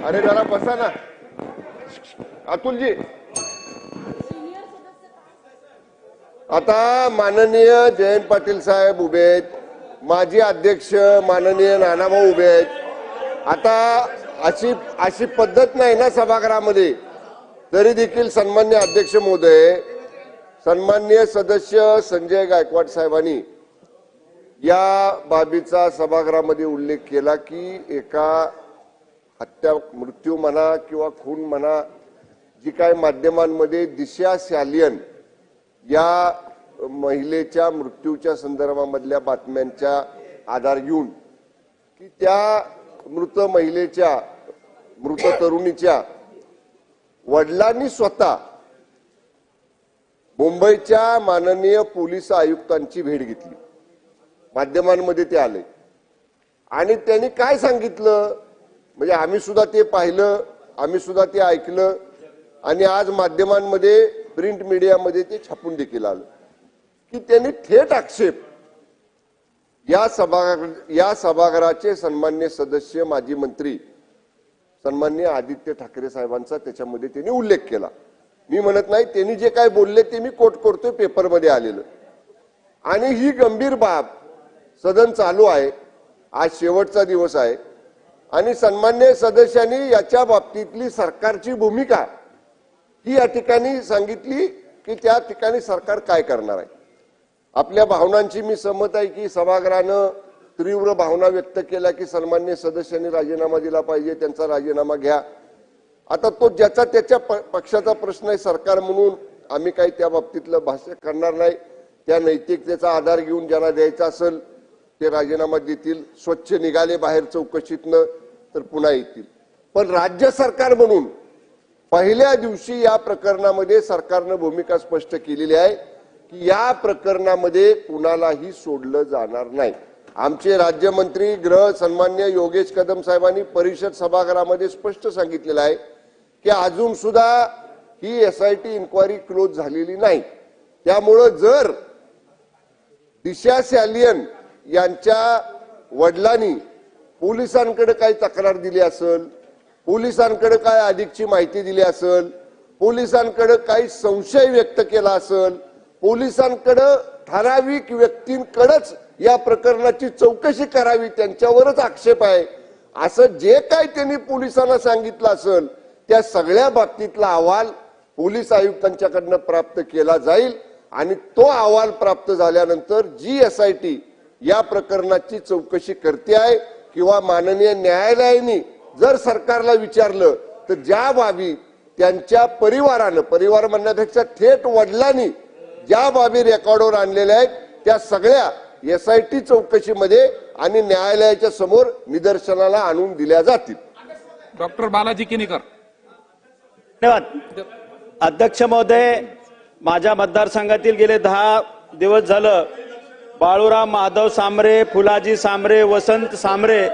अरे जरा बसा ना. अतुलजी. आता माननीय जयंत पाटील साहेब उभे आहेत. माजी अध्यक्ष माननीय नानाभाऊ उभे आहेत. आता अशी अशी पद्धत नाही ना सभागृहामध्ये. तरी देखील सन्मान्य अध्यक्ष महोदय सन्मान्य सदस्य संजय गायकवाड साहेबांनी या बाबीचा सभागृहामध्ये उल्लेख केला की एका हत्या मृत्यू म्हणा किंवा खून म्हणा जी काय माध्यमांमध्ये दिशा सॅलियन या महिलेच्या मृत्यूच्या संदर्भामधल्या बातम्यांच्या आधार घेऊन की त्या मृत महिलेच्या मृत तरुणीच्या वडिलांनी स्वतः मुंबईच्या माननीय पोलीस आयुक्तांची भेट घेतली. माध्यमांमध्ये ते आले. आणि त्यांनी काय सांगितलं? म्हणजे आम्ही सुद्धा ते पाहिलं आम्ही सुद्धा ते ऐकलं आणि आज माध्यमांमध्ये प्रिंट मीडियामध्ये ते छापून देखील आलं. की त्यांनी थेट आक्षेप या सभा या सभागृहाचे सन्मान्य सदस्य माजी मंत्री सन्मान्य आदित्य ठाकरे साहेबांचा त्याच्यामध्ये त्यांनी उल्लेख केला. मी म्हणत नाही त्यांनी जे काय बोलले ते मी कोट करतोय पेपरमध्ये आलेलं. आणि ही गंभीर बाब सदन चालू आहे. आज शेवटचा दिवस आहे. आणि सन्मान्य सदस्यांनी याच्या बाबतीतली सरकारची भूमिका ही या ठिकाणी सांगितली की त्या ठिकाणी सरकार काय करणार आहे. आपल्या भावनांची मी सहमत आहे की सभागृहानं तीव्र भावना व्यक्त केल्या की सन्मान्य सदस्यांनी राजीनामा दिला पाहिजे त्यांचा राजीनामा घ्या. आता तो ज्याचा त्याच्या प- पक्षाचा प्रश्न आहे सरकार म्हणून आम्ही काही त्या बाबतीतलं भाष्य करणार नाही. त्या नैतिकतेचा आधार घेऊन ज्यांना द्यायचा असेल ते राजीनामा देतील स्वच्छ निघाले बाहेर चौकशीतनं तर पुन्हा येतील. पण राज्य सरकार म्हणून पहिल्या दिवशी या प्रकरणामध्ये सरकारनं भूमिका स्पष्ट केलेली आहे की या प्रकरणामध्ये कुणालाही सोडलं जाणार नाही. आमचे राज्यमंत्री गृह सन्मान्य योगेश कदम साहेबांनी परिषद सभागृहामध्ये स्पष्ट सांगितलेलं आहे की अजून सुद्धा ही S I T inquiry close झालेली नाही. त्यामुळं जर दिशा सॅलियन यांच्या वडिलांनी पोलिसांकडे काही तक्रार दिली असेल पोलिसांकडे काय अधिकची माहिती दिली असेल पोलिसांकडे काही संशय व्यक्त केला असेल पोलिसांकडे ठराविक व्यक्तींकडेच या प्रकरणाची चौकशी करावी त्यांच्यावरच आक्षेप आहे. असं जे काय त्यांनी पोलिसांना सांगितलं असेल त्या सगळ्या बाबतीतला अहवाल पोलीस आयुक्तांच्याकडनं प्राप्त केला जाईल आणि तो अहवाल प्राप्त झाल्यानंतर जी एस आय टी या प्रकरणाची चौकशी करते आहे किंवा माननीय न्यायालयाने जर सरकारला विचारलं तर ज्या बाबी त्यांच्या परिवारानं परिवार म्हणण्यापेक्षा थेट वडिलांनी ज्या बाबी रेकॉर्डवर आणलेल्या आहेत त्या सगळ्या एस आय टी चौकशीमध्ये आणि न्यायालयाच्या समोर निदर्शनाला आणून दिल्या जातील. डॉक्टर बालाजी किनीकर. धन्यवाद. अध्यक्ष महोदय माझ्या मतदारसंघातील गेले दहा दिवस झालं बाळूराम माधव सांबरे फुलाजी सांबरे वसंत सांबरे